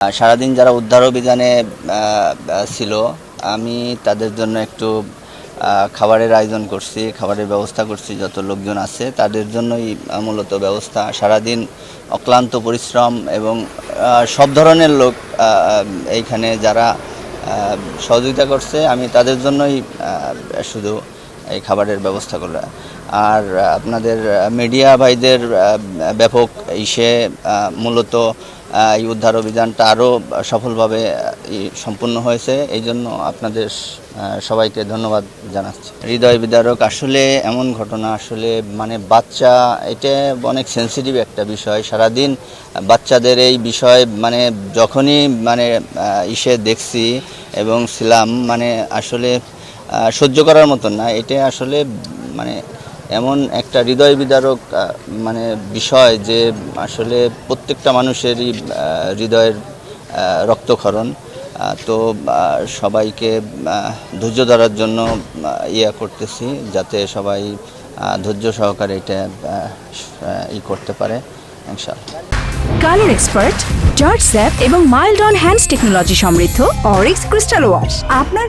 সারাদিন যারা উদ্ধার অভিযানে ছিল, আমি তাদের জন্য একটু খাবারের আয়োজন করছি, খাবারের ব্যবস্থা করছি, যত লোকজন আছে, তাদের জন্যই মূলত ব্যবস্থা। সারাদিন অক্লান্ত পরিশ্রম এবং সব ধরনের লোক এইখানে যারা সহযোগিতা করছে, আমি তাদের জন্যই শুধু এই খাবারের ব্যবস্থা করলাম আর আপনাদের মিডিয়া ভাইদের ব্যাপক ইসে মূলত এই উদ্ধার অভিযানটা আরও সফলভাবে সম্পূর্ণ হয়েছে। এই জন্য আপনাদের সবাইকে ধন্যবাদ জানাচ্ছি। হৃদয় বিদারক, আসলে এমন ঘটনা, আসলে মানে বাচ্চা, এটা অনেক সেন্সিটিভ একটা বিষয়। সারাদিন বাচ্চাদের এই বিষয় মানে যখনই মানে ইসে দেখছি এবং ছিলাম মানে আসলে সহ্য করার মতন না। এটা আসলে মানে এমন একটা হৃদয় বিদারক মানে বিষয় যে আসলে প্রত্যেকটা মানুষেরই হৃদয়ের রক্তক্ষরণ তো সবাইকে ধৈর্য ধরার জন্য ইয়ে করতেছি যাতে সবাই ধৈর্য সহকারে এটা ই করতে পারে কালার এক্সপার্ট, জর্জ স্যাপ এবং মাইল্ড অন হ্যান্ডস টেকনোলজি সমৃদ্ধ, অরিক্স ক্রিস্টাল ওয়াশ। আপনার